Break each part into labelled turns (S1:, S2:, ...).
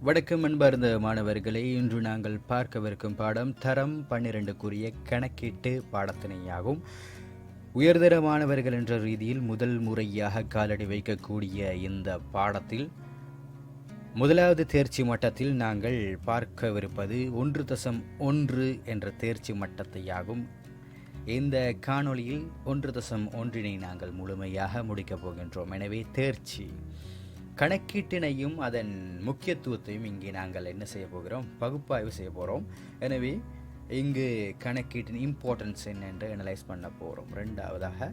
S1: வணக்கம் அன்பார்ந்த மாணவர்களே. இன்று நாங்கள் பார்க்கவிருக்கும் பாடம் தரம் பன்னிரண்டுக்குரிய கணக்கீட்டு பாடத்தினையாகும். உயர்தர மாணவர்கள் என்ற ரீதியில் முதல் முறையாக காலடி வைக்கக்கூடிய இந்த பாடத்தில் முதலாவது தேர்ச்சி மட்டத்தில் நாங்கள் பார்க்கவிருப்பது ஒன்று தசம் ஒன்று என்ற தேர்ச்சி மட்டத்தையாகும். இந்த காணொளியில் ஒன்று தசம் ஒன்றினை நாங்கள் முழுமையாக முடிக்கப் போகின்றோம். எனவே தேர்ச்சி. கணக்கீட்டினையும் அதன் முக்கியத்துவத்தையும் இங்கே நாங்கள் என்ன செய்ய போகிறோம்? பகுப்பாய்வு செய்ய போகிறோம் எனவே இங்கு கணக்கீட்டின் இம்பார்ட்டன்ஸ் என்னென்று அனலைஸ் பண்ண போகிறோம் ரெண்டாவதாக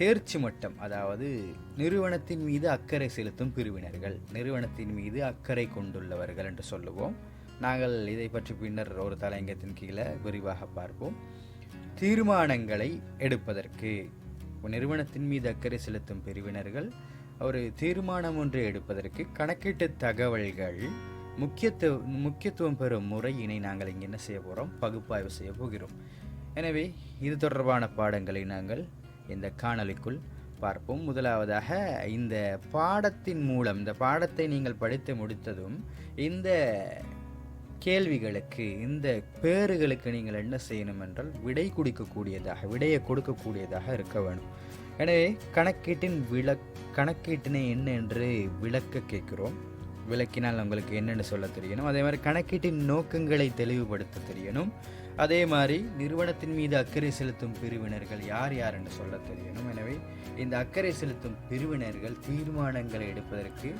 S1: தேர்ச்சி மட்டம் அதாவது நிறுவனத்தின் மீது அக்கறை செலுத்தும் பிரிவினர்கள் நிறுவனத்தின் மீது அக்கறை கொண்டுள்ளவர்கள் என்று சொல்லுவோம். நாங்கள் இதை பற்றி பின்னர் ஒரு தலையங்கத்தின் கீழே விரிவாக பார்ப்போம். தீர்மானங்களை எடுப்பதற்கு நிறுவனத்தின் மீது அக்கறை செலுத்தும் பிரிவினர்கள் ஒரு தீர்மானம் ஒன்றை எடுப்பதற்கு கணக்கீட்டு தகவல்கள் முக்கியத்துவ முக்கியத்துவம் பெறும் முறையினை நாங்கள் இங்கே என்ன செய்ய போகிறோம் பகுப்பாய்வு செய்ய போகிறோம். எனவே இது தொடர்பான பாடங்களை நாங்கள் இந்த காணொலிக்குள் பார்ப்போம். முதலாவதாக இந்த பாடத்தின் மூலம் இந்த பாடத்தை நீங்கள் படித்து முடித்ததும் இந்த கேள்விகளுக்கு இந்த பேறுகளுக்கு நீங்கள் என்ன செய்யணும் என்றால் விடை கொடுக்கக்கூடியதாக விடையை கொடுக்கக்கூடியதாக இருக்க வேணும். எனவே கணக்கீட்டின் விளக் கணக்கீட்டினை என்ன என்று விளக்க கேட்கிறோம். விளக்கினால் உங்களுக்கு என்னென்னு சொல்ல தெரியணும். அதே மாதிரி கணக்கீட்டின் நோக்கங்களை தெளிவுபடுத்த தெரியணும். அதே மாதிரி நிறுவனத்தின் மீது அக்கறை செலுத்தும் பிரிவினர்கள் யார் யார் என்று சொல்ல தெரியணும். எனவே இந்த அக்கறை செலுத்தும் பிரிவினர்கள் தீர்மானங்களை எடுப்பதற்கு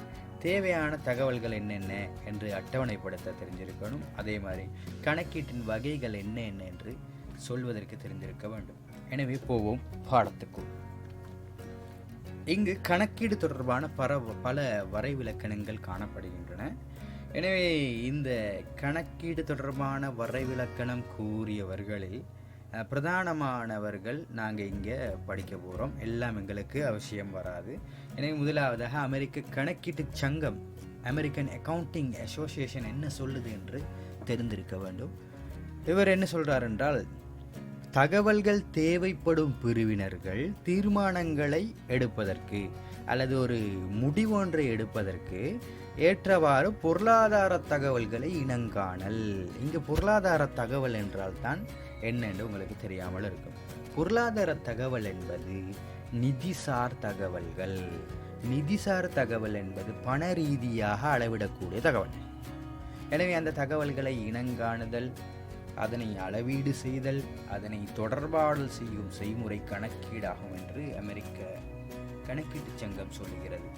S1: தேவையான தகவல்கள் என்னென்ன என்று அட்டவணைப்படுத்த தெரிஞ்சிருக்கணும். அதே மாதிரி கணக்கீட்டின் வகைகள் என்ன என்ன என்று சொல்வதற்கு தெரிந்திருக்க வேண்டும். எனவே போவோம் பாடத்துக்குள். இங்கு கணக்கீடு தொடர்பான பர பல வரைவிலக்கணங்கள் காணப்படுகின்றன. எனவே இந்த கணக்கீடு தொடர்பான வரைவிலக்கணம் கூறியவர்களில் பிரதானமானவர்கள் நாங்கள் இங்கே படிக்க போகிறோம் எல்லாம் எங்களுக்கு அவசியம் வராது. எனவே முதலாவதாக அமெரிக்க கணக்கீட்டு சங்கம் அமெரிக்கன் அக்கவுண்டிங் அசோசியேஷன் என்ன சொல்லுது என்று தெரிந்திருக்க வேண்டும். இவர் என்ன சொல்கிறார் என்றால் தகவல்கள் தேவைப்படும் பிரிவினர்கள் தீர்மானங்களை எடுப்பதற்கு அல்லது ஒரு முடிவொன்றை எடுப்பதற்கு ஏற்றவாறு பொருளாதார தகவல்களை இனங்காணல் இங்கு பொருளாதார தகவல் என்றால் தான் என்னென்று உங்களுக்கு தெரியாமல் இருக்கும். பொருளாதார தகவல் என்பது நிதிசார் தகவல்கள். நிதிசார் தகவல் என்பது பண ரீதியாக அளவிடக்கூடிய தகவல். எனவே அந்த தகவல்களை இனங்காணுதல் அதனை அளவீடு செய்தல் அதனை தொடர்பாடல் செய்யும் செய்முறை கணக்கீடாகும் என்று அமெரிக்க கணக்கீட்டு சங்கம் சொல்லுகிறது.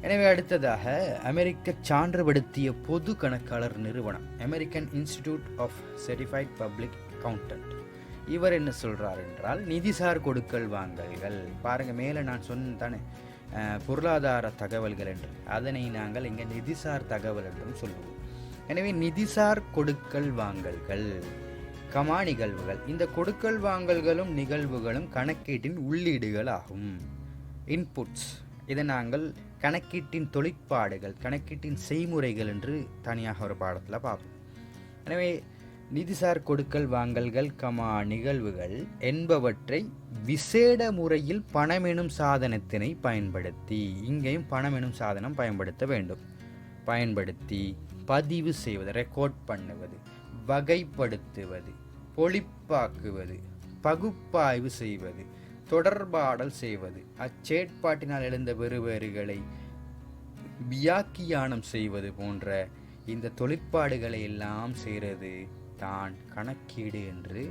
S1: எனவே அடுத்ததாக அமெரிக்க சான்றுபடுத்திய பொது கணக்காளர் நிறுவனம் American institute of certified public accountant இவர் என்ன சொல்றார் என்றால் நிதிசார் கொடுக்கல் வாங்கல்கள். பாருங்க மேலே நான் சொன்னேன் தானே பொருளாதார தகவல்கள் என்று. அதனை நாங்கள் இங்கே நிதிசார் தகவல் என்றும் சொல்லுவோம். எனவே நிதிசார் கொடுக்கல் வாங்கல்கள் கமா நிகழ்வுகள் இந்த கொடுக்கல் வாங்கல்களும் நிகழ்வுகளும் கணக்கீட்டின் உள்ளீடுகள் ஆகும் இன்புட்ஸ் இதை நாங்கள் கணக்கீட்டின் தொழிற்பாடுகள் கணக்கீட்டின் செய்முறைகள் என்று தனியாக ஒரு பாடத்தில் பார்ப்போம். எனவே நிதிசார் கொடுக்கல் வாங்கல்கள் கமா நிகழ்வுகள் என்பவற்றை விசேட முறையில் பணமெனும் சாதனத்தினை பயன்படுத்தி இங்கேயும் பணமெனும் சாதனம் பயன்படுத்த வேண்டும். பயன்படுத்தி பதிவு செய்வது ரெக்கார்ட் பண்ணுவது வகைப்படுத்துவது பொழிப்பாக்குவது பகுப்பாய்வு செய்வது தொடர்பாடல் செய்வது அச்சேட்பாட்டினால் எழுந்த வெறுவேறுகளை வியாக்கியானம் செய்வது போன்ற இந்த தொழிற்பாடுகளை எல்லாம் செய்கிறது தான் கணக்கீடு என்று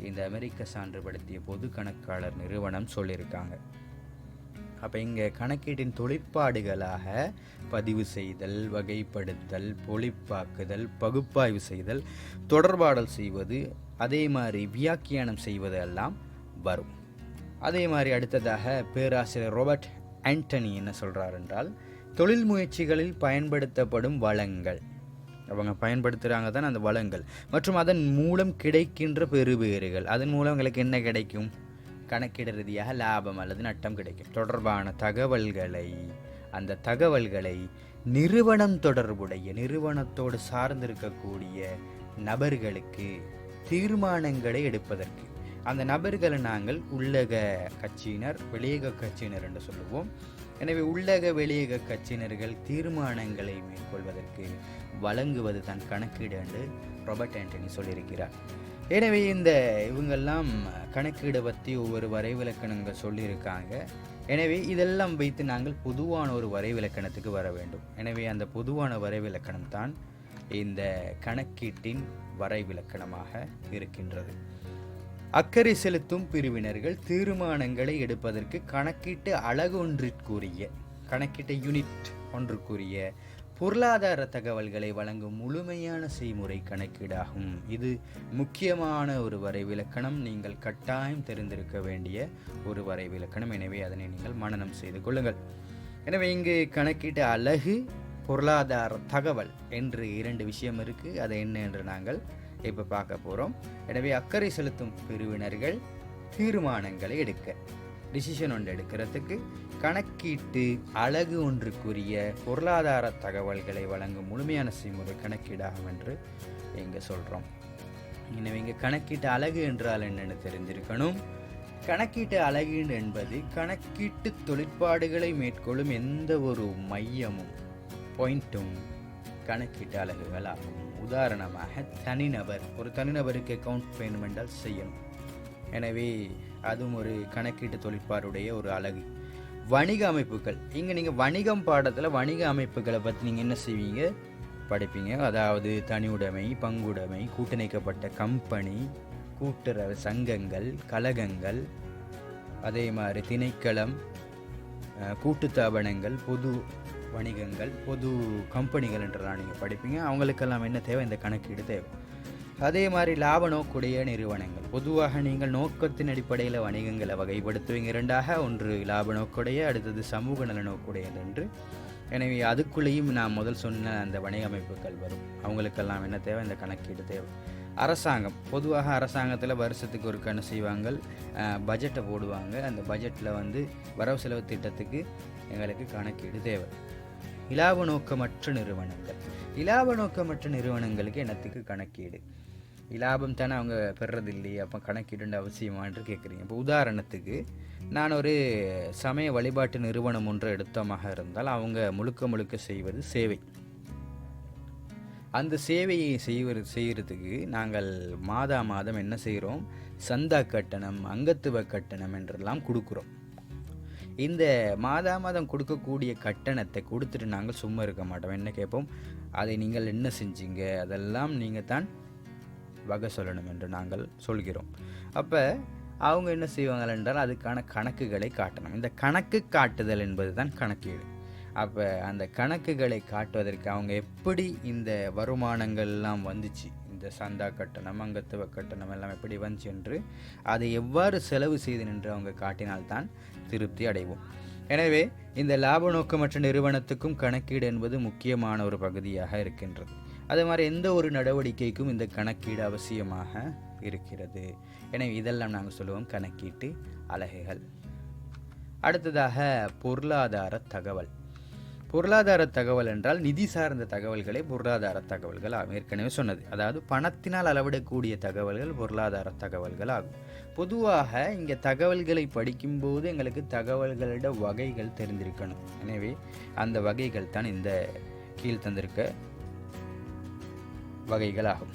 S1: இந்த அமெரிக்க சான்றுபடுத்திய பொது கணக்காளர் நிறுவனம் சொல்லியிருக்காங்க. அப்போ இங்கே கணக்கீட்டின் தொழிற்பாடுகளாக பதிவு செய்தல் வகைப்படுத்தல் பொழிப்பாக்குதல் பகுப்பாய்வு செய்தல் தொடர்பாடல் செய்வது அதே மாதிரி வியாக்கியானம் செய்வது எல்லாம் வரும். அதே மாதிரி அடுத்ததாக பேராசிரியர் ரோபர்ட் ஆண்டனி என்ன சொல்கிறார் என்றால் தொழில் முயற்சிகளில் பயன்படுத்தப்படும் வளங்கள். அவங்க பயன்படுத்துகிறாங்க தான் அந்த வளங்கள். மற்றும் அதன் மூலம் கிடைக்கின்ற பெறுபேறுகள். அதன் மூலம் எங்களுக்கு என்ன கிடைக்கும்? கணக்கிட ரீதியாக லாபம் அல்லது நட்டம் கிடைக்கும். தொடர்பான தகவல்களை அந்த தகவல்களை நிறுவனம் தொடர்புடைய நிறுவனத்தோடு சார்ந்திருக்கக்கூடிய நபர்களுக்கு தீர்மானங்களை எடுப்பதற்கு. அந்த நபர்களை நாங்கள் உள்ளக கட்சியினர் வெளியக கட்சியினர் என்று சொல்லுவோம். எனவே உள்ளக வெளியக கட்சியினர்கள் தீர்மானங்களை மேற்கொள்வதற்கு வழங்குவது தான் கணக்கீடு என்று ராபர்ட் ஆண்டனி சொல்லியிருக்கிறார். எனவே இந்த இவங்கெல்லாம் கணக்கீடை பற்றி ஒவ்வொரு வரைவிலக்கணங்கள் சொல்லியிருக்காங்க. எனவே இதெல்லாம் வைத்து நாங்கள் பொதுவான ஒரு வரைவிலக்கணத்துக்கு வர வேண்டும். எனவே அந்த பொதுவான வரைவிலக்கணம் தான் இந்த கணக்கீட்டின் வரைவிலக்கணமாக இருக்கின்றது. அக்கறை செலுத்தும் பிரிவினர்கள் தீர்மானங்களை எடுப்பதற்கு கணக்கீட்டு அழகு ஒன்றிற்குரிய கணக்கீட்டு யூனிட் ஒன்றுக்குரிய பொருளாதார தகவல்களை வழங்கும் முழுமையான செய்முறை கணக்கீடாகும். இது முக்கியமான ஒரு வரைவிலக்கணம். நீங்கள் கட்டாயம் தெரிந்திருக்க வேண்டிய ஒரு வரைவிலக்கணம். எனவே அதனை நீங்கள் மனநம் செய்து கொள்ளுங்கள். எனவே இங்கு கணக்கீட்டு அழகு பொருளாதார தகவல் என்று இரண்டு விஷயம் இருக்குது அது என்ன என்று நாங்கள் இப்போ பார்க்க போகிறோம் எனவே அக்கறை செலுத்தும் பிரிவினர்கள் தீர்மானங்களை எடுக்க. டிசிஷன் ஒன்று எடுக்கிறதுக்கு கணக்கீட்டு அழகு ஒன்றுக்குரிய பொருளாதார தகவல்களை வழங்கும் முழுமையான செய்முறை கணக்கீடாகும் என்று இங்கே சொல்கிறோம் எனவே இங்கே கணக்கீட்டு அழகு என்றால் என்னென்னு தெரிஞ்சிருக்கணும் கணக்கீட்டு அழகு என்பது கணக்கீட்டு தொழிற்பாடுகளை மேற்கொள்ளும் எந்த ஒரு மையமும் பாயிண்ட்டும் கணக்கீட்டு அலகுகள் ஆகும் உதாரணமாக தனிநபர் ஒரு தனிநபருக்கு அக்கௌண்ட் பேமெண்டால் செய்யணும். எனவே அதுவும் ஒரு கணக்கீட்டு தொழிற்பாடுடைய ஒரு அழகு. வணிக அமைப்புகள். இங்கே நீங்கள் வணிகம் பாடத்தில் வணிக அமைப்புகளை பற்றி நீங்கள் என்ன செய்வீங்க? படிப்பீங்க. அதாவது தனியுடைமை பங்குடைமை கூட்டணிக்கப்பட்ட கம்பெனி கூட்டுறவு சங்கங்கள் கழகங்கள் அதே மாதிரி திணைக்களம் கூட்டுத்தாபனங்கள் பொது வணிகங்கள் பொது கம்பெனிகள் என்றெல்லாம் நீங்கள் படிப்பீங்க. அவங்களுக்கெல்லாம் என்ன தேவை? இந்த கணக்கீடு தேவை. அதே மாதிரி லாப நோக்குடைய நிறுவனங்கள். பொதுவாக நீங்கள் நோக்கத்தின் அடிப்படையில் வணிகங்களை வகைப்படுத்துவீங்க. இரண்டாக ஒன்று லாப நோக்குடைய அடுத்தது சமூக நல நோக்குடையது என்று. எனவே அதுக்குள்ளேயும் நான் முதல் சொன்ன அந்த வணிக அமைப்புகள் வரும். அவங்களுக்கெல்லாம் என்ன தேவை? இந்த கணக்கீடு தேவை. அரசாங்கம். பொதுவாக அரசாங்கத்தில் வருஷத்துக்கு ஒரு கணக்கு செய்வாங்க. பட்ஜெட்டை போடுவாங்க. அந்த பட்ஜெட்டில் வந்து வரவு செலவு திட்டத்துக்கு எங்களுக்கு கணக்கீடு தேவை. இலாப நோக்கமற்ற நிறுவனங்கள். இலாப நோக்கமற்ற நிறுவனங்களுக்கு எனத்துக்கு கணக்கீடு? இலாபம் தானே அவங்க பெறுறது இல்லையே? அப்போ கணக்கிடுண்ட அவசியமான்று கேட்குறீங்க இப்போ உதாரணத்துக்கு நான் ஒரு சமய வழிபாட்டு நிறுவனம் ஒன்று எடுத்தமாக இருந்தால் அவங்க முழுக்க முழுக்க செய்வது சேவை. அந்த சேவையை செய்வது செய்கிறதுக்கு நாங்கள் மாதா மாதம் என்ன செய்கிறோம் சந்தா கட்டணம் அங்கத்துவ கட்டணம் என்றெல்லாம் கொடுக்குறோம். இந்த மாதா மாதம் கொடுக்கக்கூடிய கட்டணத்தை கொடுத்துட்டு நாங்கள் சும்மா இருக்க மாட்டோம். என்ன கேட்போம் அதை நீங்கள் என்ன செஞ்சீங்க? அதெல்லாம் நீங்கள் தான் வகை சொல்லணும் என்று நாங்கள் சொல்கிறோம். அப்போ அவங்க என்ன செய்வாங்க என்றால் அதுக்கான கணக்குகளை காட்டணும். இந்த கணக்கு காட்டுதல் என்பது தான் கணக்கீடு அப்போ அந்த கணக்குகளை காட்டுவதற்கு அவங்க எப்படி இந்த வருமானங்கள்லாம் வந்துச்சு? இந்த சந்தா கட்டணம் அங்கத்துவ கட்டணம் எல்லாம் எப்படி வந்துச்சு என்று அதை எவ்வாறு செலவு செய்து நின்று அவங்க காட்டினால்தான் திருப்தி அடைவோம். எனவே இந்த லாப நோக்கமற்ற நிறுவனத்துக்கும் கணக்கீடு என்பது முக்கியமான ஒரு பகுதியாக இருக்கின்றது. அதே மாதிரி எந்த ஒரு நடவடிக்கைக்கும் இந்த கணக்கீடு அவசியமாக இருக்கிறது. எனவே இதெல்லாம் நாங்கள் சொல்லுவோம் கணக்கீட்டு அலகுகள். அடுத்ததாக பொருளாதார தகவல். பொருளாதார தகவல் என்றால் நிதி சார்ந்த தகவல்களே பொருளாதார தகவல்கள் ஆகும். ஏற்கனவே சொன்னது. அதாவது பணத்தினால் அளவிடக்கூடிய தகவல்கள் பொருளாதார தகவல்கள் ஆகும். பொதுவாக இங்கே தகவல்களை படிக்கும்போது எங்களுக்கு தகவல்களோட வகைகள் தெரிந்திருக்கணும். எனவே அந்த வகைகள் தான் இந்த கீழ் தந்திருக்க வகைகளாகும்.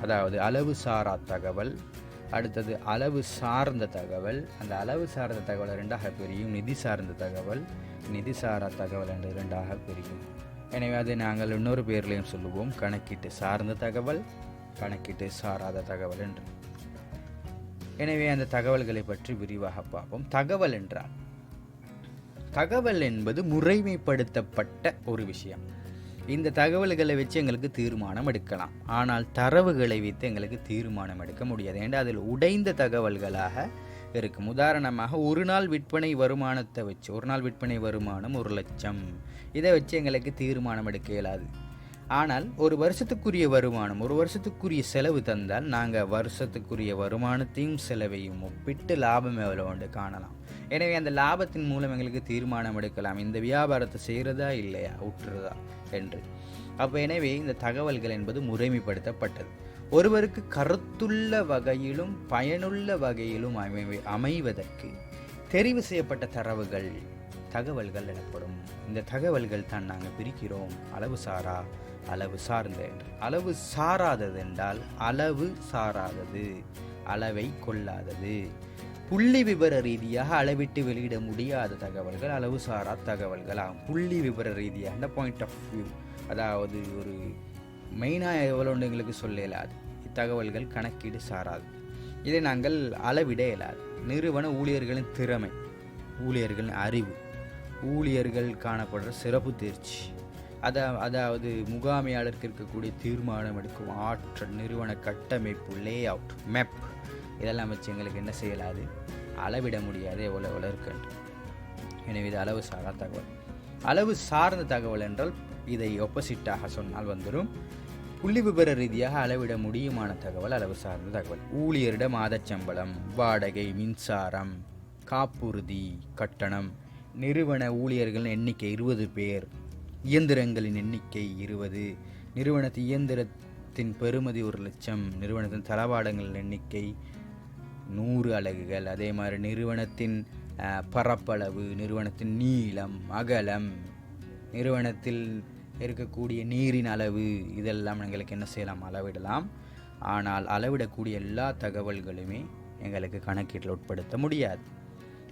S1: அதாவது அளவு சாரா தகவல் அடுத்தது அளவு சார்ந்த தகவல். அந்த அளவு சார்ந்த தகவலை ரெண்டாக பிரியும். நிதி சார்ந்த தகவல் நிதி சாரா தகவல் என்று ரெண்டாக பிரியும். எனவே அதை நாங்கள் இன்னொரு பேர்லையும் சொல்லுவோம். கணக்கீட்டு சார்ந்த தகவல் கணக்கீட்டு சாராத தகவல் என்று. எனவே அந்த தகவல்களை பற்றி விரிவாக பார்ப்போம். தகவல் என்றால்? தகவல் என்பது முறைமைப்படுத்தப்பட்ட ஒரு விஷயம். இந்த தகவல்களை வச்சு எங்களுக்கு தீர்மானம் எடுக்கலாம். ஆனால் தரவுகளை வைத்து எங்களுக்கு தீர்மானம் எடுக்க முடியாது. ஏன்னா அதில் உடைந்த தகவல்களாக இருக்கும். உதாரணமாக ஒரு நாள் விற்பனை வருமானத்தை வச்சு ஒரு நாள் விற்பனை வருமானம் ஒரு லட்சம். இதை வச்சு எங்களுக்கு தீர்மானம் எடுக்க இயலாது. ஆனால் ஒரு வருஷத்துக்குரிய வருமானம் ஒரு வருஷத்துக்குரிய செலவு தந்தால் நாங்கள் வருஷத்துக்குரிய வருமானத்தையும் செலவையும் ஒப்பிட்டு லாபம் எவ்வளோ உண்டு காணலாம். எனவே அந்த லாபத்தின் மூலம் எங்களுக்கு தீர்மானம் எடுக்கலாம். இந்த வியாபாரத்தை செய்கிறதா இல்லையா? விட்டுறதா என்று. அப்போ எனவே இந்த தகவல்கள் என்பது முறைமைப்படுத்தப்பட்டது. ஒருவருக்கு கருத்துள்ள வகையிலும் பயனுள்ள வகையிலும் அமை அமைவதற்கு தெரிவு செய்யப்பட்ட தரவுகள் தகவல்கள் எனப்படும். இந்த தகவல்கள் தான் நாங்கள் பிரிக்கிறோம். அளவு சாரா அளவு சார்ந்த என்று. அளவு சாராதது என்றால் அளவு சாராதது அளவை கொள்ளாதது. புள்ளி விவர ரீதியாக அளவிட்டு வெளியிட முடியாத தகவல்கள் அளவு சாரா தகவல்கள் ஆகும் புள்ளி விவர ரீதியாக அந்த பாயிண்ட் ஆஃப் வியூ அதாவது ஒரு மெயினாக எவ்வளோன்னு எங்களுக்கு சொல்ல இயலாது. இத்தகவல்கள் கணக்கீடு சாராது. இதை நாங்கள் அளவிட இயலாது. நிறுவன ஊழியர்களின் திறமை ஊழியர்களின் அறிவு ஊழியர்கள் காணப்படுற சிறப்பு தேர்ச்சி. அதா அதாவது முகாமையாளருக்கு இருக்கக்கூடிய தீர்மானம் எடுக்கும் ஆற்றல் நிறுவன கட்டமைப்பு லே அவுட் மேப் இதெல்லாம் வச்சு எங்களுக்கு என்ன செய்யலாது? அளவிட முடியாது எவ்வளோ எவ்வளோ இருக்குன்ட்டு. எனவே இது அளவு சாரா தகவல். அளவு சார்ந்த தகவல் என்றால் இதை ஒப்போசிட்டாக சொன்னால் வந்துடும் புள்ளி விபர ரீதியாக அளவிட முடியுமான தகவல் அளவு சார்ந்த தகவல். ஊழியரிடம் மாதச்சம்பளம் வாடகை மின்சாரம் காப்புறுதி கட்டணம். நிறுவன ஊழியர்களின் எண்ணிக்கை இருபது பேர். இயந்திரங்களின் எண்ணிக்கை இருபது. நிறுவனத்தின் இயந்திரத்தின் பெறுமதி ஒரு லட்சம். நிறுவனத்தின் தளவாடங்களின் எண்ணிக்கை நூறு அலகுகள் அதே மாதிரி நிறுவனத்தின் பரப்பளவு நிறுவனத்தின் நீளம் அகலம் நிறுவனத்தில் இருக்கக்கூடிய நீரின் அளவு இதெல்லாம் எங்களுக்கு என்ன செய்யலாம்? அளவிடலாம். ஆனால் அளவிடக்கூடிய எல்லா தகவல்களுமே எங்களுக்கு கணக்கீட்டில் உட்படுத்த முடியாது.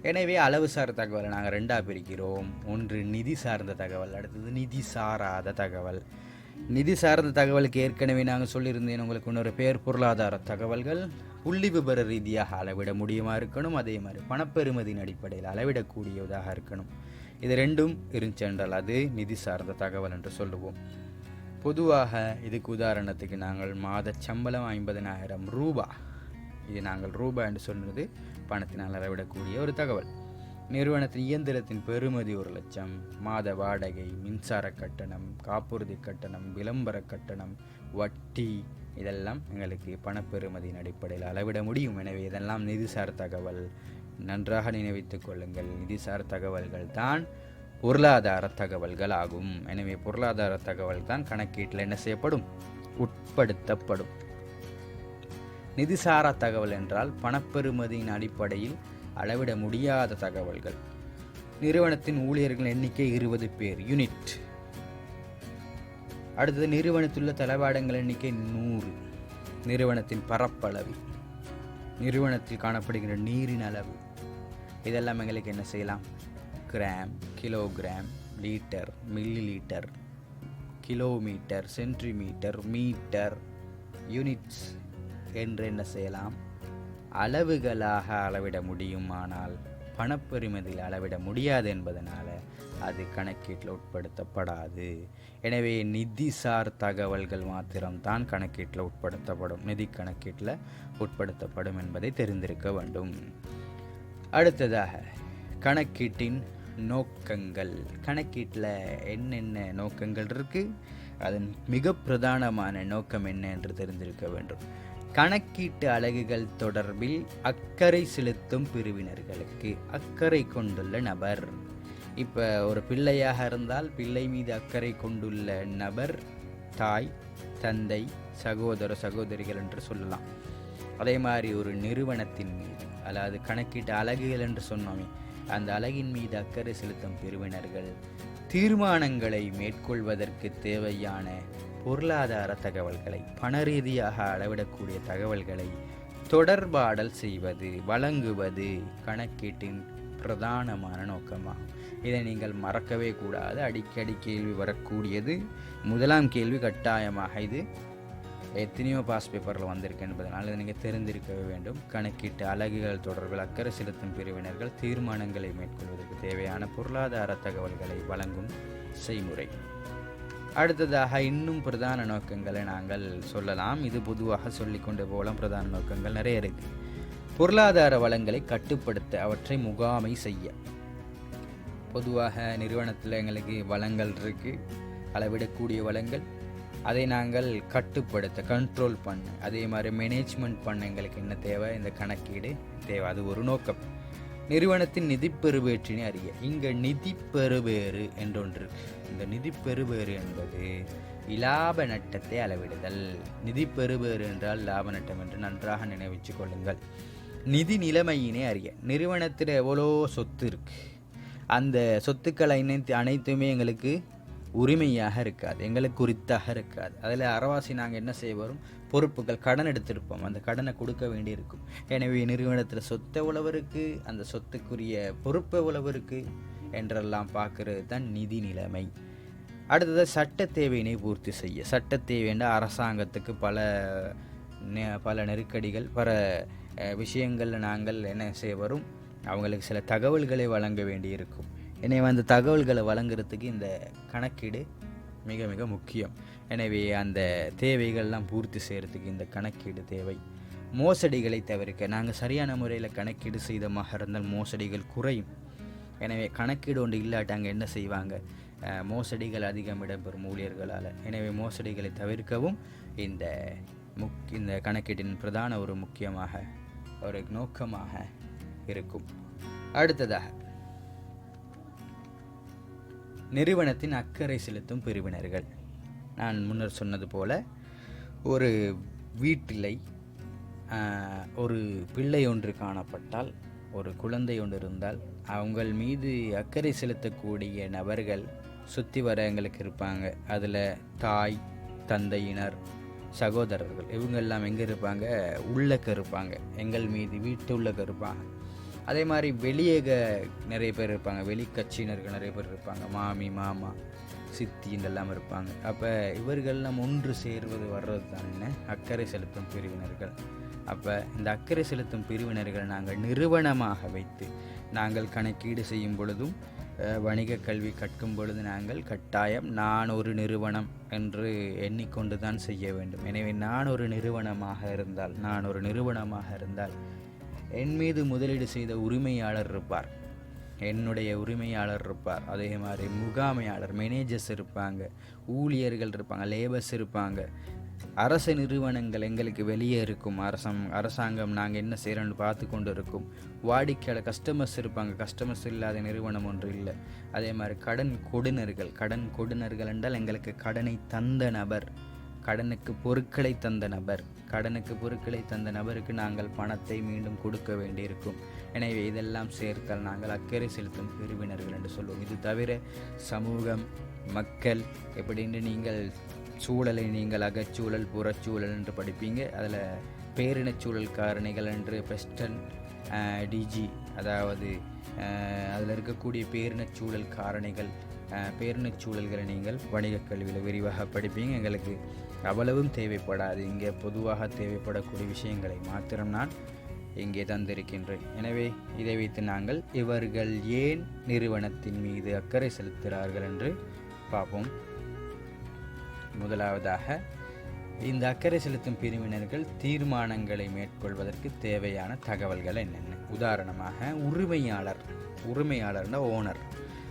S1: எனவே அளவு சார் தகவலை நாங்கள் ரெண்டாக பிரிக்கிறோம். ஒன்று நிதி சார்ந்த தகவல் அடுத்தது நிதி சாராத தகவல். நிதி சார்ந்த தகவலுக்கு ஏற்கனவே நாங்கள் சொல்லியிருந்தேன் உங்களுக்கு இன்னொரு பேர் பொருளாதார தகவல்கள். புள்ளி விபர ரீதியாக அளவிட முடியுமா இருக்கணும்? அதே மாதிரி பணப்பெறுமதியின் அடிப்படையில் அளவிடக்கூடியதாக இருக்கணும். இது ரெண்டும் இருந்துச்சென்றால் அது நிதி சார்ந்த தகவல் என்று சொல்லுவோம். பொதுவாக இதுக்கு உதாரணத்துக்கு நாங்கள் மாத சம்பளம் ஐம்பதனாயிரம் ரூபா. இது நாங்கள் ரூபா என்று சொன்னது பணத்தினால் அளவிடக்கூடிய ஒரு தகவல். நிறுவனத்தின் இயந்திரத்தின் பெறுமதி ஒரு லட்சம் மாத வாடகை மின்சார கட்டணம் காப்புறுதி கட்டணம் விளம்பர கட்டணம் வட்டி இதெல்லாம் எங்களுக்கு பணப்பெறுமதியின் அடிப்படையில் அளவிட முடியும். எனவே இதெல்லாம் நிதிசார் தகவல். நன்றாக நினைவித்துக் கொள்ளுங்கள். நிதிசார் தகவல்கள் தான் பொருளாதார தகவல்கள் ஆகும். எனவே பொருளாதார தகவல் தான் கணக்கீட்டில் என்ன செய்யப்படும்? உட்படுத்தப்படும். நிதிசாரா தகவல் என்றால் பணப்பெறுமதியின் அடிப்படையில் அளவிட முடியாத தகவல்கள். நிறுவனத்தின் ஊழியர்கள் எண்ணிக்கை இருபது பேர் யூனிட். அடுத்தது நிறுவனத்துள்ள தளவாடங்கள் எண்ணிக்கை நூறு. நிறுவனத்தின் பரப்பளவு. நிறுவனத்தில் காணப்படுகின்ற நீரின் அளவு. இதெல்லாம் எங்களுக்கு என்ன செய்யலாம்? Gram kilogram litre millilitre kilometre centimetre metre units என்று என்ன செய்யலாம்? அளவுகளாக அளவிட முடியுமானால் பணப்பெருமதியில் அளவிட முடியாது என்பதனால் அது கணக்கீட்டில் உட்படுத்தப்படாது. எனவே நிதிசார் தகவல்கள் மாத்திரம்தான் கணக்கீட்டில் உட்படுத்தப்படும். நிதி கணக்கீட்டில் உட்படுத்தப்படும் என்பதை தெரிந்திருக்க வேண்டும். அடுத்ததாக கணக்கீட்டின் நோக்கங்கள். கணக்கீட்டில் என்னென்ன நோக்கங்கள் இருக்குது அதன் மிக பிரதானமான நோக்கம் என்ன என்று தெரிந்திருக்க வேண்டும். கணக்கீட்டு அலகுகள் தொடர்பில் அக்கறை செலுத்தும் பிரிவினர்களுக்கு அக்கறை கொண்டுள்ள நபர். இப்போ ஒரு பிள்ளையாக இருந்தால் பிள்ளை மீது அக்கறை கொண்டுள்ள நபர் தாய் தந்தை சகோதர சகோதரிகள் என்று சொல்லலாம். அதே மாதிரி ஒரு நிறுவனத்தின் மீது அதாவது கணக்கீட்டு அலகுகள் என்று சொன்னோமே அந்த அலகின் மீது அக்கறை செலுத்தும் பிரிவினர்கள் தீர்மானங்களை மேற்கொள்வதற்கு தேவையான பொருளாதார தகவல்களை பண ரீதியாக அளவிடக்கூடிய தகவல்களை தொடர்பாடல் செய்வது வழங்குவது கணக்கீட்டின் பிரதானமான நோக்கமாகும் இதை நீங்கள் மறக்கவே கூடாது. அடிக்கடி கேள்வி வரக்கூடியது. முதலாம் கேள்வி கட்டாயமாக இது. எத்தனையோ பாஸ் பேப்பரில் வந்திருக்கு என்பதனால் இதை நீங்கள் தெரிந்திருக்கவே வேண்டும். கணக்கீட்டு அலகுகள் தொடர்பில் அக்கறை செலுத்தும் பிரிவினர்கள் தீர்மானங்களை மேற்கொள்வதற்கு தேவையான பொருளாதார தகவல்களை வழங்கும் செய்முறை. அடுத்ததாக இன்னும் பிரதான நோக்கங்களை நாங்கள் சொல்லலாம். இது பொதுவாக சொல்லிக்கொண்டு போகலாம். பிரதான நோக்கங்கள் நிறைய இருக்குது பொருளாதார வளங்களை கட்டுப்படுத்த அவற்றை முகாமை செய்ய. பொதுவாக நிறுவனத்தில் எங்களுக்கு வளங்கள் இருக்குது அளவிடக்கூடிய வளங்கள். அதை நாங்கள் கட்டுப்படுத்த கண்ட்ரோல் பண்ண அதே மாதிரி மேனேஜ்மெண்ட் பண்ண எங்களுக்கு என்ன தேவை? இந்த கணக்கீடு தேவை. அது ஒரு நோக்கம். நிறுவனத்தின் நிதி பெறுவேற்றினை அறிய. இங்கே நிதி பெறுவேறு என்றொன்று இருக்கு. இந்த நிதி பெறுவேறு என்பது இலாப நட்டத்தை அளவிடுதல். நிதி பெறுவேறு என்றால் லாப நட்டம் என்று நன்றாக நினைவிச்சு கொள்ளுங்கள். நிதி நிலைமையினை அறிய. நிறுவனத்தில் எவ்வளோ சொத்து இருக்குது அந்த சொத்துக்கள் அனைத்து அனைத்துமே எங்களுக்கு உரிமையாக இருக்காது எங்களுக்கு குறித்தாக இருக்காது. அதில் அறவாசி நாங்கள் என்ன செய்ய வரும்? பொறுப்புகள் கடன் எடுத்திருப்போம். அந்த கடனை கொடுக்க வேண்டியிருக்கும். எனவே நிறுவனத்தில் சொத்து எவ்வளவு அந்த சொத்துக்குரிய பொறுப்பு எவ்வளவு என்றெல்லாம் பார்க்கறது தான் நிதி நிலைமை. அடுத்தது சட்ட தேவையினை பூர்த்தி செய்ய. சட்ட தேவைன்னா அரசாங்கத்துக்கு பல நெ- பல நெருக்கடிகள் பல விஷயங்களில் நாங்கள் என்ன செய்ய வரும்? அவங்களுக்கு சில தகவல்களை வழங்க வேண்டியிருக்கும். எனவே அந்த தகவல்களை வழங்குறதுக்கு இந்த கணக்கீடு மிக மிக முக்கியம். எனவே அந்த தேவைகள்லாம் பூர்த்தி செய்கிறதுக்கு இந்த கணக்கீடு தேவை. மோசடிகளை தவிர்க்க நாங்கள் சரியான முறையில் கணக்கீடு செய்தமாக இருந்தால் மோசடிகள் குறையும். எனவே கணக்கீடு ஒன்று இல்லாட்டி அங்கே என்ன செய்வாங்க? மோசடிகள் அதிகம் இடம்பெறும் ஊழியர்களால். எனவே மோசடிகளை தவிர்க்கவும் இந்த முக் இந்த கணக்கீட்டின் பிரதான ஒரு முக்கியமாக ஒரு நோக்கமாக இருக்கும். அடுத்ததாக நிறுவனத்தின் அக்கறை செலுத்தும் பிரிவினர்கள். நான் முன்னர் சொன்னது போல ஒரு வீட்டிலை ஒரு பிள்ளை ஒன்று காணப்பட்டால் ஒரு குழந்தை ஒன்று இருந்தால் அவங்கள் மீது அக்கறை செலுத்தக்கூடிய நபர்கள் சுற்றி வர எங்களுக்கு இருப்பாங்க. அதில் தாய் தந்தையினர் சகோதரர்கள் இவங்கெல்லாம் எங்கே இருப்பாங்க? உள்ளக்க இருப்பாங்க. எங்கள் மீது வீட்டு உள்ளக்க இருப்பாங்க. அதே மாதிரி வெளியே நிறைய பேர் இருப்பாங்க. வெளி கட்சியினர்கள் நிறைய பேர் இருப்பாங்க. மாமி மாமா சித்தி இதெல்லாம் இருப்பாங்க. அப்போ இவர்கள்லாம் ஒன்று சேர்வது வர்றது தான் என்ன? அக்கறை செலுத்தும் பிரிவினர்கள். அப்போ இந்த அக்கறை செலுத்தும் பிரிவினர்கள் நாங்கள் நிறுவனமாக வைத்து நாங்கள் கணக்கீடு செய்யும் பொழுதும் வணிக கல்வி கற்கும் பொழுது நாங்கள் கட்டாயம் நான் ஒரு நிறுவனம் என்று எண்ணிக்கொண்டு தான் செய்ய வேண்டும். எனவே நான் ஒரு நிறுவனமாக இருந்தால் நான் ஒரு நிறுவனமாக இருந்தால் என் மீது முதலீடு செய்த உரிமையாளர் இருப்பார். என்னுடைய உரிமையாளர் இருப்பார். அதே மாதிரி முகாமையாளர் மேனேஜர்ஸ் இருப்பாங்க. ஊழியர்கள் இருப்பாங்க லேபர்ஸ் இருப்பாங்க. அரசு நிறுவனங்கள் எங்களுக்கு வெளியே இருக்கும். அரசம் அரசாங்கம் நாங்கள் என்ன செய்கிறோன்னு பார்த்து கொண்டு இருக்கும். வாடிக்கையாளர் கஸ்டமர்ஸ் இருப்பாங்க. கஸ்டமர்ஸ் இல்லாத நிறுவனம் ஒன்று இல்லை. அதே மாதிரி கடன் கொடுனர்கள் கடன் கொடுனர்கள் என்றால் எங்களுக்கு கடனை தந்த நபர். கடனுக்கு பொருட்களை தந்த நபர் கடனுக்கு பொருட்களை தந்த நபருக்கு நாங்கள் பணத்தை மீண்டும் கொடுக்க வேண்டியிருக்கும். எனவே இதெல்லாம் சேர்த்தால் நாங்கள் அக்கறை செலுத்தும் பிரிவினர்கள் என்று சொல்லுவோம் இது தவிர சமூகம் மக்கள் எப்படின்னு நீங்கள் சூழலை நீங்கள் அகச்சூழல் புறச்சூழல் என்று படிப்பீங்க. அதில் பேரினச்சூழல் காரணிகள் என்று பெஸ்டன் டிஜி அதாவது அதில் இருக்கக்கூடிய பேரினச்சூழல் காரணிகள் பேரினச்சூழல்களை சூழல்களை நீங்கள் வணிகக் கல்வியில் விரிவாக படிப்பீங்க. எங்களுக்கு அவ்வளவும் தேவைப்படாது. இங்கே பொதுவாக தேவைப்படக்கூடிய விஷயங்களை மாத்திரம் நான் இங்கே தந்திருக்கின்றேன். எனவே இதை வைத்து நாங்கள் இவர்கள் ஏன் நிறுவனத்தின் மீது அக்கறை செலுத்துகிறார்கள் என்று பார்ப்போம். முதலாவதாக இந்த அக்கறை செலுத்தும் பிரிவினர்கள் தீர்மானங்களை மேற்கொள்வதற்கு தேவையான தகவல்கள் என்னென்ன? உதாரணமாக உரிமையாளர் உரிமையாளர்னா ஓனர்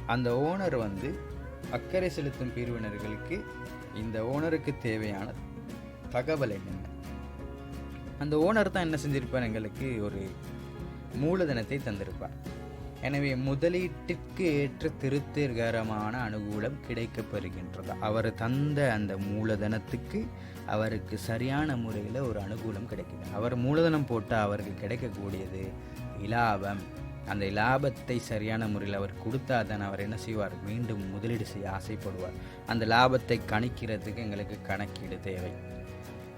S1: அந்த ஓனர் வந்து அக்கறை செலுத்தும் பிரிவினர்களுக்கு இந்த ஓனருக்கு தேவையான தகவல் என்னென்ன அந்த ஓனர் தான் என்ன செஞ்சிருப்பார்? எங்களுக்கு ஒரு மூலதனத்தை தந்திருப்பார். எனவே முதலீட்டுக்கு ஏற்ற திருப்திகரமான அனுகூலம் கிடைக்கப்பெறுகின்றது அவர் தந்த அந்த மூலதனத்துக்கு அவருக்கு சரியான முறையில் ஒரு அனுகூலம் கிடைக்குது. அவர் மூலதனம் போட்டால் அவருக்கு கிடைக்கக்கூடியது இலாபம். அந்த லாபத்தை சரியான முறையில் அவர் கொடுத்தா தான் அவர் என்ன செய்வார்? மீண்டும் முதலீடு செய்ய ஆசைப்படுவார். அந்த லாபத்தை கணிக்கிறதுக்கு எங்களுக்கு கணக்கீடு தேவை.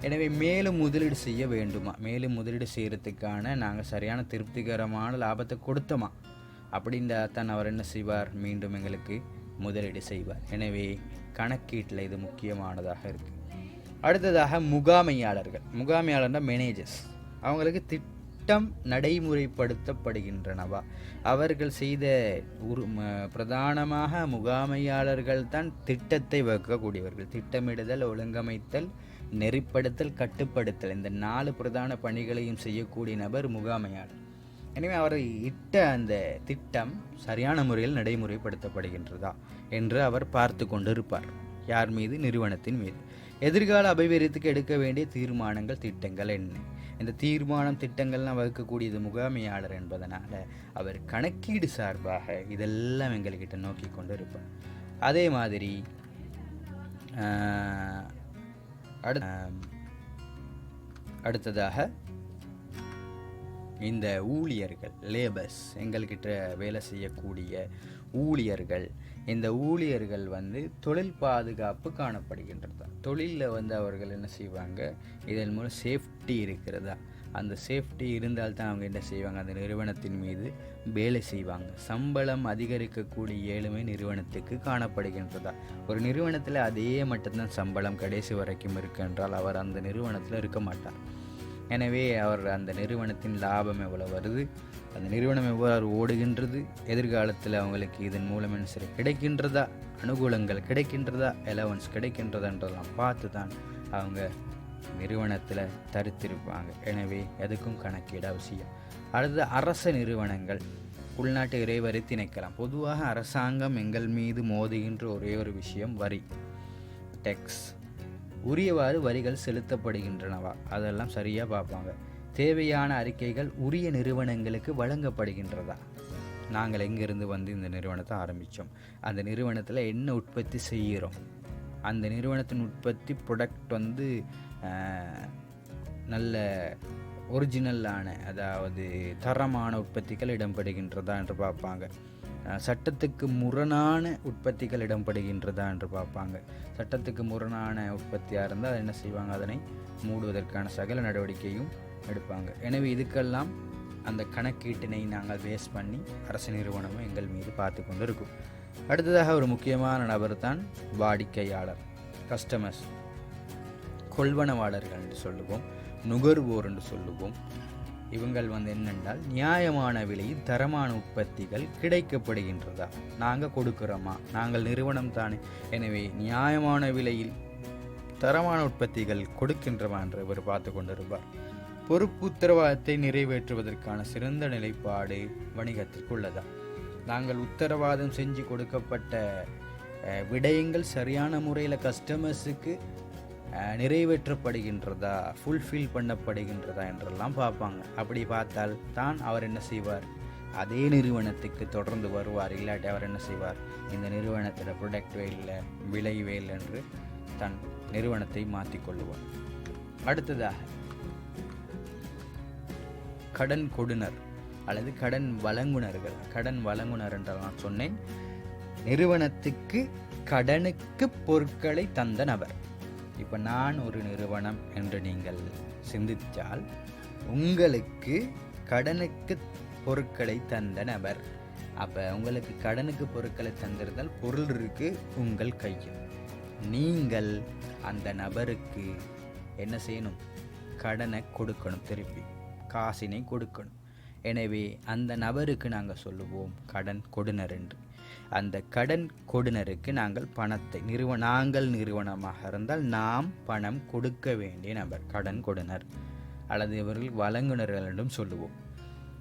S1: எனவே மேலும் முதலீடு செய்ய வேண்டுமா? மேலும் முதலீடு செய்கிறதுக்கான நாங்கள் சரியான திருப்திகரமான லாபத்தை கொடுத்தோமா? அப்படின்றா தான் அவர் என்ன செய்வார்? மீண்டும் எங்களுக்கு முதலீடு செய்வார். எனவே கணக்கீட்டில் இது முக்கியமானதாக இருக்குது அடுத்ததாக முகாமையாளர்கள். முகாமையாளர்னா மேனேஜர்ஸ் அவங்களுக்கு திட்டம் நடைமுறைப்படுத்தப்படுகின்றனவா? அவர்கள் செய்த உரு பிரதானமாக முகாமையாளர்கள் தான் திட்டத்தை வகுக்கக்கூடியவர்கள். திட்டமிடுதல் ஒழுங்கமைத்தல் நெறிப்படுத்தல் கட்டுப்படுத்தல். இந்த நாலு பிரதான பணிகளையும் செய்யக்கூடிய நபர் முகாமையாளர். எனவே அவர் இட்ட அந்த திட்டம் சரியான முறையில் நடைமுறைப்படுத்தப்படுகின்றதா என்று அவர் பார்த்து கொண்டிருப்பார். யார் மீது? நிறுவனத்தின் மீது. எதிர்கால அபிவிருத்திக்கு எடுக்க வேண்டிய தீர்மானங்கள் திட்டங்கள் என்ன? இந்த தீர்மானம் திட்டங்கள்லாம் வகுக்கக்கூடியது முகாமையாளர் என்பதனால அவர் கணக்கீடு சார்பாக இதெல்லாம் எங்கள்கிட்ட நோக்கி கொண்டு இருப்பார் அதே மாதிரி அடு அடுத்ததாக இந்த ஊழியர்கள் லேபர்ஸ் எங்கள்கிட்ட வேலை செய்யக்கூடிய ஊழியர்கள் இந்த ஊழியர்கள் வந்து தொழில் பாதுகாப்பு காணப்படுகின்றதா தொழிலில் வந்து அவர்கள் என்ன செய்வாங்க? இதன் மூலம் சேஃப்டி இருக்கிறதா? அந்த சேஃப்டி இருந்தால் தான் அவங்க என்ன செய்வாங்க? அந்த நிறுவனத்தின் மீது வேலை செய்வாங்க. சம்பளம் அதிகரிக்கக்கூடிய ஏழுமை நிறுவனத்துக்கு காணப்படுகின்றதா? ஒரு நிறுவனத்தில் அதே மட்டும்தான் சம்பளம் கடைசி வரைக்கும் இருக்கென்றால் அவர் அந்த நிறுவனத்தில் இருக்க மாட்டார். எனவே அவர் அந்த நிறுவனத்தின் லாபம் எவ்வளோ வருது? அந்த நிறுவனம் எவ்வாறு ஓடுகின்றது? எதிர்காலத்தில் அவங்களுக்கு இதன் மூலம் என்ன சரி கிடைக்கின்றதா? அனுகூலங்கள் கிடைக்கின்றதா? எலவன்ஸ் கிடைக்கின்றதான்றதெல்லாம் பார்த்து தான் அவங்க நிறுவனத்தில் தரித்திருப்பாங்க. எனவே எதுக்கும் கணக்கீடு அவசியம். அடுத்து அரச நிறுவனங்கள். உள்நாட்டு இறைவரை திணைக்கலாம். பொதுவாக அரசாங்கம் எங்கள் மீது மோதுகின்ற ஒரே ஒரு விஷயம் வரி. டெக்ஸ் உரியவாறு வரிகள் செலுத்தப்படுகின்றனவா? அதெல்லாம் சரியாக பார்ப்பாங்க. தேவையான அறிக்கைகள் உரிய நிறுவனங்களுக்கு வழங்கப்படுகின்றதா? நாங்கள் எங்கேருந்து வந்து இந்த நிறுவனத்தை ஆரம்பித்தோம் அந்த நிறுவனத்தில் என்ன உற்பத்தி செய்கிறோம்? அந்த நிறுவனத்தின் உற்பத்தி ப்ரொடக்ட் வந்து நல்ல ஒரிஜினலான அதாவது தரமான உற்பத்திகள் இடம்பெறுகின்றதா என்று பார்ப்பாங்க. சட்டத்துக்கு முரணான உற்பத்திகள் இடம்பெறுகின்றதா என்று பார்ப்பாங்க. சட்டத்துக்கு முரணான உற்பத்தியாக இருந்தால் என்ன செய்வாங்க? அதனை மூடுவதற்கான சகல நடவடிக்கையும் எடுப்பாங்க. எனவே இதுக்கெல்லாம் அந்த கணக்கீட்டினை நாங்கள் பேஸ் பண்ணி அரசு நிறுவனமும் எங்கள் மீது பார்த்து கொண்டு இருக்கும் அடுத்ததாக ஒரு முக்கியமான நபர் தான் வாடிக்கையாளர் கஸ்டமர்ஸ் கொள்வனவாளர்கள் என்று சொல்லுவோம் நுகர்வோர் என்று சொல்லுவோம். இவங்கள் வந்து என்னென்றால் நியாயமான விலையில் தரமான உற்பத்திகள் கிடைக்கப்படுகின்றதா? நாங்கள் கொடுக்குறோமா? நாங்கள் நிறுவனம் தானே. எனவே நியாயமான விலையில் தரமான உற்பத்திகள் கொடுக்கின்றவா என்று இவர் பார்த்து கொண்டிருப்பார். பொறுப்பு உத்தரவாதத்தை நிறைவேற்றுவதற்கான சிறந்த நிலைப்பாடு வணிகத்திற்கு உள்ளதா நாங்கள் உத்தரவாதம் செஞ்சு கொடுக்கப்பட்ட விடயங்கள் சரியான முறையில் கஸ்டமர்ஸுக்கு நிறைவேற்றப்படுகின்றதா? ஃபுல்ஃபில் பண்ணப்படுகின்றதா என்றெல்லாம் பார்ப்பாங்க. அப்படி பார்த்தால் தான் அவர் என்ன செய்வார்? அதே நிறுவனத்துக்கு தொடர்ந்து வருவார். இல்லாட்டி அவர் என்ன செய்வார்? இந்த நிறுவனத்தில் ப்ரொடக்ட் இல்லை விலை இல்லை என்று தன் நிறுவனத்தை மாற்றிக்கொள்ளுவார் அடுத்ததாக கடன் கொடுனர் அல்லது கடன் வழங்குனர்கள் கடன் வழங்குனர் என்று நான் சொன்னேன். நிறுவனத்துக்கு கடனுக்கு பொருட்களை தந்த நபர். இப்போ நான் ஒரு நிறுவனம் என்று நீங்கள் சிந்தித்தால் உங்களுக்கு கடனுக்கு பொருட்களை தந்த நபர். அப்போ உங்களுக்கு கடனுக்கு பொருட்களை தந்திருந்தால் பொருள் இருக்கு உங்கள் கையில். நீங்கள் அந்த நபருக்கு என்ன செய்யணும்? கடனை கொடுக்கணும் திருப்பி. காசினை கொடுக்கணும். எனவே அந்த நபருக்கு நாங்கள் சொல்லுவோம் கடன் கொடுனர் என்று. அந்த கடன் கொடுனருக்கு நாங்கள் பணத்தை நிறுவ நாங்கள் நிறுவனமாக இருந்தால் நாம் பணம் கொடுக்க வேண்டிய நபர் கடன் கொடுனர். அல்லது இவர்கள் வழங்குனர்களிடம் என்றும் சொல்லுவோம்.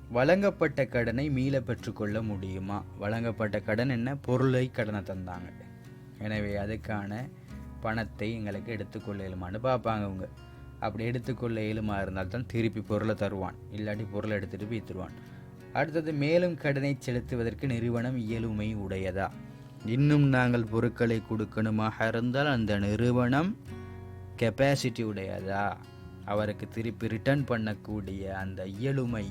S1: வழங்கப்பட்ட கடனை மீள பெற்றுக்கொள்ள முடியுமா? வழங்கப்பட்ட கடன் என்ன? பொருளை கடனை தந்தாங்க. எனவே அதுக்கான பணத்தை எங்களுக்கு எடுத்துக்கொள்ளலுமான்னு பார்ப்பாங்க அவங்க அப்படி எடுத்துக்கொள்ள இயலுமா இருந்தால் தான் திருப்பி பொருளை தருவான். இல்லாட்டி பொருளை எடுத்துகிட்டு போய் தருவான் அடுத்தது மேலும் கடனை செலுத்துவதற்கு நிறுவனம் இயலுமை உடையதா? இன்னும் நாங்கள் பொருட்களை கொடுக்கணுமாக இருந்தால் அந்த நிறுவனம் கெப்பாசிட்டி உடையதா? அவருக்கு திருப்பி ரிட்டர்ன் பண்ணக்கூடிய அந்த இயலுமை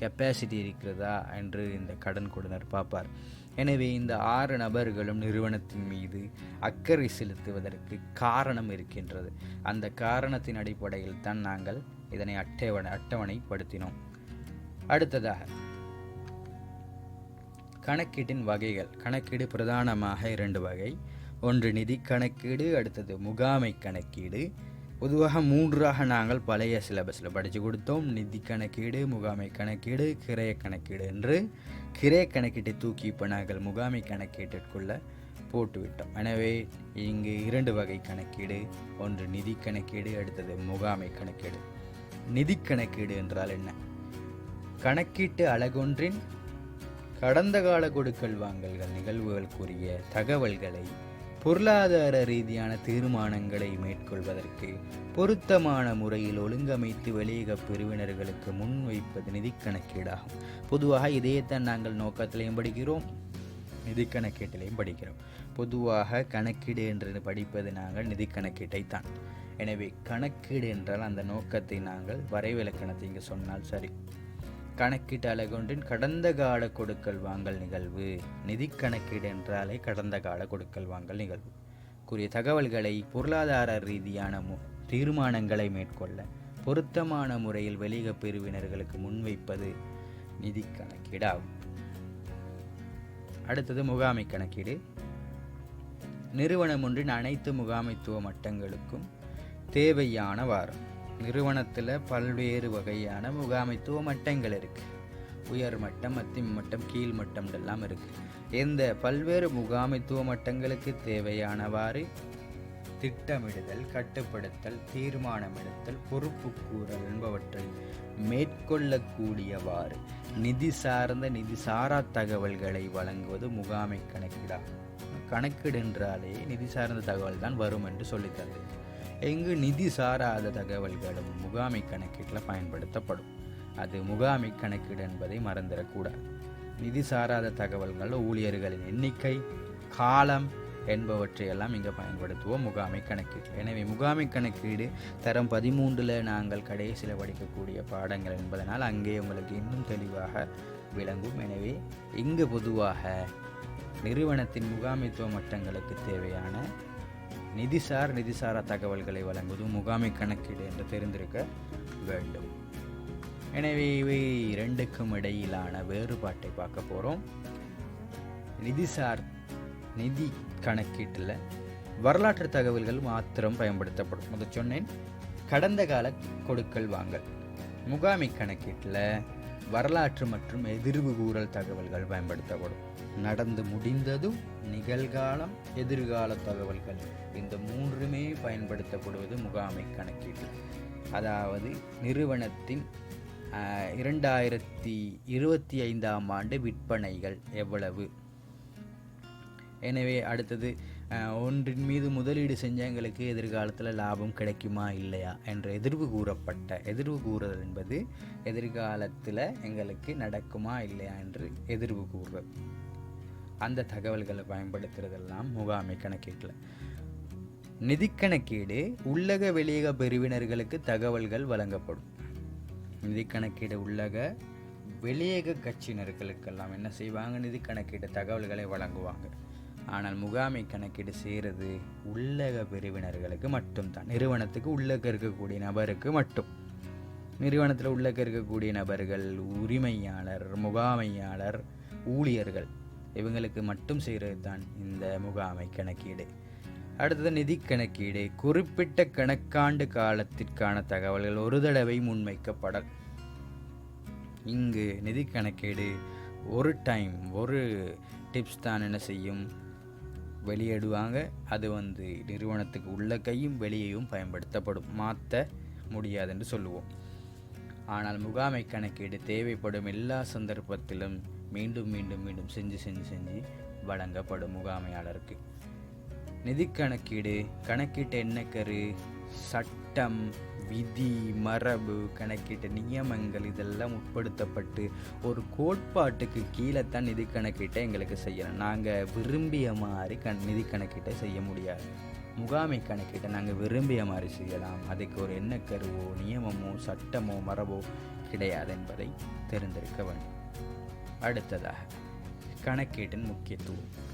S1: கெப்பாசிட்டி இருக்கிறதா? என்று இந்த கடன் கொடுனர் பார்ப்பார். எனவே இந்த ஆறு நபர்களும் நிறுவனத்தின் மீது அக்கறை செலுத்துவதற்கு காரணம் இருக்கின்றது. அந்த காரணத்தின் அடிப்படையில் தான் நாங்கள் இதனை அட்டவணை அட்டவணைப்படுத்தினோம். அடுத்ததாக கணக்கீட்டின் வகைகள். கணக்கீடு பிரதானமாக இரண்டு வகை. ஒன்று நிதி கணக்கீடு அடுத்தது முகாமை கணக்கீடு. பொதுவாக மூன்றாக நாங்கள் பழைய சிலபஸில் படித்து கொடுத்தோம். நிதி கணக்கீடு முகாமை கணக்கீடு கிரைய கணக்கீடு என்று கிரே கணக்கீட்டை தூக்கி இப்போ நாங்கள் முகாமை கணக்கீட்டிற்குள்ளே போட்டுவிட்டோம். எனவே இங்கு இரண்டு வகை கணக்கீடு. ஒன்று நிதி கணக்கீடு அடுத்தது முகாமை கணக்கீடு. நிதி கணக்கீடு என்றால் என்ன? கணக்கீட்டு அழகொன்றின் கடந்த கால கொடுக்கல் வாங்கல்கள் நிகழ்வுகளுக்குரிய தகவல்களை பொருளாதார ரீதியான தீர்மானங்களை மேற்கொள்வதற்கு பொருத்தமான முறையில் ஒழுங்கமைத்து வெளியக பிரிவினர்களுக்கு முன்வைப்பது நிதி கணக்கீடாகும். பொதுவாக இதையேத்தான் நாங்கள் நோக்கத்திலையும் படிக்கிறோம் நிதி கணக்கீட்டிலையும் படிக்கிறோம். பொதுவாக கணக்கீடு என்று படிப்பது நாங்கள் நிதி கணக்கீட்டை தான் எனவே கணக்கீடு என்றால் அந்த நோக்கத்தை நாங்கள் வரைவிலக்கணத்தை இங்கே சொன்னால் சரி. கணக்கீட்டு அலகொன்றின் கடந்த கால கொடுக்கல் வாங்கல் நிகழ்வு. நிதி கணக்கீடு என்றாலே கடந்த கால கொடுக்கல் வாங்கல் நிகழ்வு. கூறிய தகவல்களை பொருளாதார ரீதியான மு தீர்மானங்களை மேற்கொள்ள பொருத்தமான முறையில் வெளியக பிரிவினர்களுக்கு முன்வைப்பது நிதி கணக்கீடாகும். அடுத்தது முகாமை கணக்கீடு. நிறுவனம் ஒன்றின் அனைத்து முகாமைத்துவ மட்டங்களுக்கும் தேவையான வாரம். நிறுவனத்தில் பல்வேறு வகையான முகாமைத்துவ மட்டங்கள் இருக்குது உயர் மட்டம் மத்திய மட்டம் கீழ் மட்டம் எல்லாம் இருக்குது இந்த பல்வேறு முகாமைத்துவ மட்டங்களுக்கு தேவையானவாறு திட்டமிடுதல் கட்டுப்படுத்தல் தீர்மானமிடுத்தல் பொறுப்பு கூறல் என்பவற்றை மேற்கொள்ளக்கூடியவாறு நிதி சார்ந்த நிதி சாரா தகவல்களை வழங்குவது முகாமை கணக்கீடாகும் கணக்கீடு என்றாலே நிதி சார்ந்த தகவல் தான் வரும் என்று சொல்லித்தருது எங்கு நிதி சாராத தகவல்களும் முகாமை கணக்கீட்டில் பயன்படுத்தப்படும். அது முகாமை கணக்கீடு என்பதை மறந்துடக்கூடாது. நிதி சாராத தகவல்கள் ஊழியர்களின் எண்ணிக்கை காலம் என்பவற்றையெல்லாம் இங்கே பயன்படுத்துவோம் முகாமை கணக்கீடு. எனவே முகாமை கணக்கீடு தரம் பதிமூன்றில் நாங்கள் கடைசியில் படிக்கக்கூடிய பாடங்கள் என்பதனால் அங்கே உங்களுக்கு இன்னும் தெளிவாக விளங்கும். எனவே இங்கு பொதுவாக நிறுவனத்தின் முகாமைத்துவ மட்டங்களுக்கு தேவையான நிதிசார் நிதிசாரா தகவல்களை வழங்குவதும் முகாமை கணக்கீடு என்று தெரிந்திருக்க வேண்டும். எனவே இவை இரண்டுக்கும் இடையிலான வேறுபாட்டை பார்க்க போகிறோம் நிதிசார் நிதி கணக்கீட்டில் வரலாற்று தகவல்கள் மாத்திரம் பயன்படுத்தப்படும். முத சொன்னேன் கடந்த கால கொடுக்கல் வாங்கல். முகாமை கணக்கீட்டில் வரலாற்று மற்றும் எதிர்வு கூறல் தகவல்கள் பயன்படுத்தப்படும். நடந்து முடிந்ததும் நிகழ்காலம் எதிர்கால தகவல்கள். இந்த மூன்றுமே பயன்படுத்தப்படுவது முகாமை கணக்கீடு. அதாவது நிறுவனத்தின் இரண்டாயிரத்தி இருபத்தி ஐந்தாம் ஆண்டு விற்பனைகள் எவ்வளவு? எனவே அடுத்தது ஒன்றின் மீது முதலீடு செஞ்சவங்களுக்கு எதிர்காலத்தில் லாபம் கிடைக்குமா இல்லையா என்ற எதிர்வு கூறப்பட்ட எதிர்வு கூறுதல் என்பது எதிர்காலத்தில் எங்களுக்கு நடக்குமா இல்லையா என்று எதிர்வு கூறுறது அந்த தகவல்களை பயன்படுத்துறதெல்லாம் முகாமை கணக்கீட்டில். நிதி கணக்கீடு உள்ளக வெளியக பிரிவினர்களுக்கு தகவல்கள் வழங்கப்படும். நிதி கணக்கீடு உள்ளக வெளியக கட்சியினர்களுக்கெல்லாம் என்ன செய்வாங்க? நிதி கணக்கீடு தகவல்களை வழங்குவாங்க. ஆனால் முகாமை கணக்கீடு செய்கிறது உள்ளக பிரிவினர்களுக்கு மட்டும்தான். நிறுவனத்துக்கு உள்ளக இருக்கக்கூடிய நபருக்கு மட்டும். நிறுவனத்தில் உள்ளக இருக்கக்கூடிய நபர்கள் உரிமையாளர் முகாமையாளர் ஊழியர்கள். இவங்களுக்கு மட்டும் செய்கிறது தான் இந்த முகாமை கணக்கீடு. அடுத்தது நிதி கணக்கீடு. குறிப்பிட்ட கணக்காண்டு காலத்திற்கான தகவல்கள் ஒரு தடவை முன்வைக்கப்படல். இங்கு நிதி கணக்கீடு ஒரு டைம் ஒரு டிப்ஸ் தான் என்ன செய்யும்? வெளியிடுவாங்க. அது வந்து நிறுவனத்துக்கு உள்ள கையும் வெளியையும் பயன்படுத்தப்படும். மாற்ற முடியாது என்று சொல்லுவோம். ஆனால் முகாமை கணக்கீடு தேவைப்படும் எல்லா சந்தர்ப்பத்திலும் மீண்டும் மீண்டும் மீண்டும் செஞ்சு செஞ்சு செஞ்சு வழங்கப்படும் முகாமையாளருக்கு. நிதி கணக்கீடு கணக்கீட்டு எண்ணக்கரு சட்டம் விதி மரபு கணக்கீட்டு நியமங்கள் இதெல்லாம் உட்படுத்தப்பட்டு ஒரு கோட்பாட்டுக்கு கீழே தான் நிதி கணக்கீட்டை எங்களுக்கு செய்யணும். நாங்கள் விரும்பிய மாதிரி கண் நிதி கணக்கீட்டை செய்ய முடியாது. முகாமை கணக்கீட்டை நாங்கள் விரும்பிய மாதிரி செய்யலாம். அதுக்கு ஒரு எண்ணக்கருவோ நியமமோ சட்டமோ மரபோ கிடையாது என்பதை தெரிந்திருக்க வேண்டும். அடுத்ததாக கணக்கீட்டின் முக்கியத்துவம்.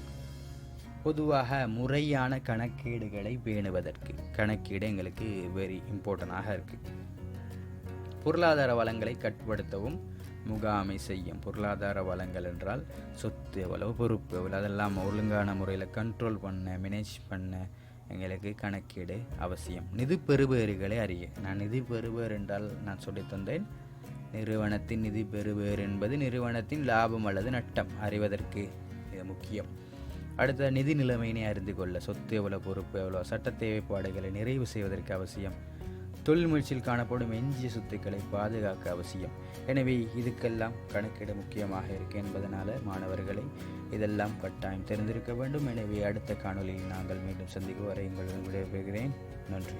S1: பொதுவாக முறையான கணக்கீடுகளை பேணுவதற்கு கணக்கீடு எங்களுக்கு வெரி இம்பார்ட்டண்ட்டாக இருக்குது பொருளாதார வளங்களை கட்டுப்படுத்தவும் முகாமை செய்யும். பொருளாதார வளங்கள் என்றால் சொத்து எவ்வளவு பொறுப்பு எவ்வளோ அதெல்லாம் ஒழுங்கான முறையில் கண்ட்ரோல் பண்ண மேனேஜ் பண்ண எங்களுக்கு கணக்கீடு அவசியம். நிதி பெறுபேறுகளை அறிய. நான் நிதி பெறுபேறு என்றால் நான் சொல்லித் தந்தேன் நிறுவனத்தின் நிதி பெறுபேறு என்பது நிறுவனத்தின் லாபம் அல்லது நட்டம். அறிவதற்கு இது முக்கியம். அடுத்த நிதி நிலைமையினை அறிந்து கொள்ள சொத்து எவ்வளோ பொறுப்பு எவ்வளோ சட்ட தேவைப்பாடுகளை நிறைவு செய்வதற்கு அவசியம். தொழில் முயற்சியில் காணப்படும் எஞ்சிய சொத்துக்களை பாதுகாக்க அவசியம். எனவே இதுக்கெல்லாம் கணக்கிட முக்கியமாக இருக்கு என்பதனால மாணவர்களை இதெல்லாம் கட்டாயம் தெரிந்திருக்க வேண்டும். எனவே அடுத்த காணொளியில் நாங்கள் மீண்டும் சந்திக்கும் வரை உங்களுடன் விடைபெறுகிறேன். நன்றி.